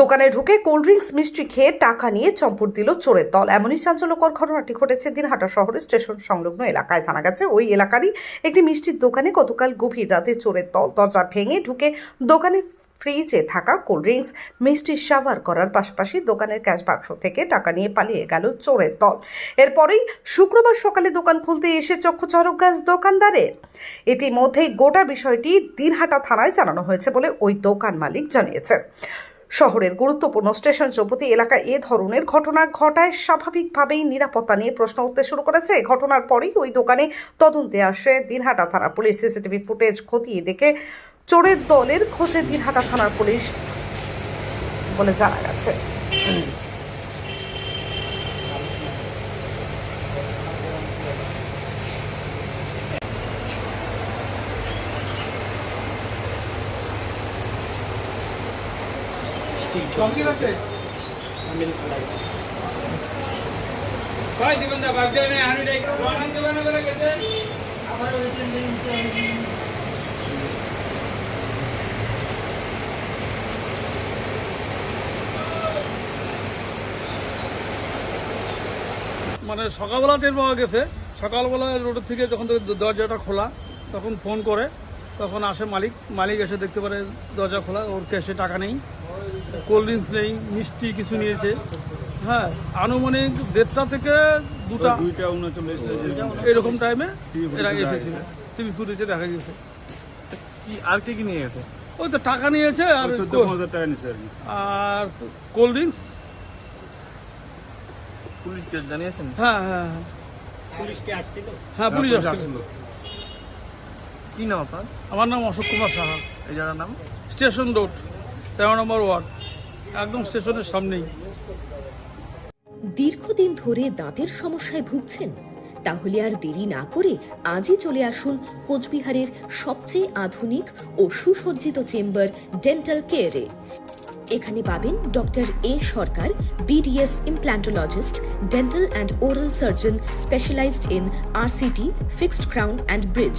দোকানে ঢুকে cold drinks মিষ্টি খেয়ে টাকা নিয়ে চম্পট দিল চোরের দল। এমনই চাঞ্চল্যকর ঘটনাটি ঘটেছে দিনহাটা শহরের স্টেশন সংলগ্ন এলাকায়। জানা গেছে, ওই এলাকারই একটি মিষ্টির দোকানে গতকাল গভীর রাতে চোরের দল দরজা ভেঙে ঢুকে দোকানের ফ্রিজে থাকা কোল্ড ড্রিঙ্কস মিষ্টি সাবার করার পাশাপাশি দোকানের ক্যাশ বাক্স থেকে টাকা নিয়ে পালিয়ে গেল চোরের দল। এরপরেই শুক্রবার সকালে দোকান খুলতে এসে চক্ষুচরক গাছ দোকানদারের। ইতিমধ্যেই গোটা বিষয়টি দিনহাটা থানায় জানানো হয়েছে বলে ওই দোকান মালিক জানিয়েছেন। শহরের গুরুত্বপূর্ণ স্টেশন চৌপতি এলাকায় এ ধরনের ঘটনা ঘটায় স্বাভাবিকভাবেই নিরাপত্তা নিয়ে প্রশ্ন উঠতে শুরু করেছে। ঘটনার পরেই ওই দোকানে তদন্তে আসে দিনহাটা থানা পুলিশ। সিসিটিভি ফুটেজ খতিয়ে দেখে চোরের দলের খোঁজে দিনহাটা থানার পুলিশ বলে জানা গেছে। মানে সকালবেলা টের পাওয়া গেছে। সকালবেলা রোডের থেকে যখন দরজাটা খোলা তখন ফোন করে। তখন আসে মালিক মালিক এসে দেখতে পারে দরজা খোলা ওর ক্যাশে টাকা নেই কোল্ড ড্রিঙ্কস নেই মিষ্টি কিছু নিয়েছে। হ্যাঁ আনুমানিক দেড়টা থেকে দুটা দুইটা উনচল্লিশ এরকম টাইমে এরা এসেছিল। টিভি ফুটেজে দেখা গেছে। কি আর কি কি নিয়ে গেছে? ওই তো টাকা নিয়েছে আর হাজার টাকা নিচ্ছে আর কি। আর কোল্ড ড্রিঙ্কস পুলিশকে জানিয়েছেন? হ্যাঁ হ্যাঁ হ্যাঁ। পুলিশকে আসছিল? হ্যাঁ পুলিশ আসছিল। কি নাম আপনার? আমার নাম অশোক কুমার সাহা। এই জায়গার নাম? স্টেশন রোড তেরো নম্বর ওয়ার্ড একদম স্টেশনের সামনেই। দীর্ঘদিন ধরে দাঁতের সমস্যায় ভুগছেন তাহলে আর দেরি না করে আজই চলে আসুন কোচবিহারের সবচেয়ে আধুনিক ও সুসজ্জিত চেম্বার ডেন্টাল কেয়ারে। এখানে পাবেন doctor A Sarkar BDS implantologist dental and oral surgeon specialized in RCT fixed crown and bridge.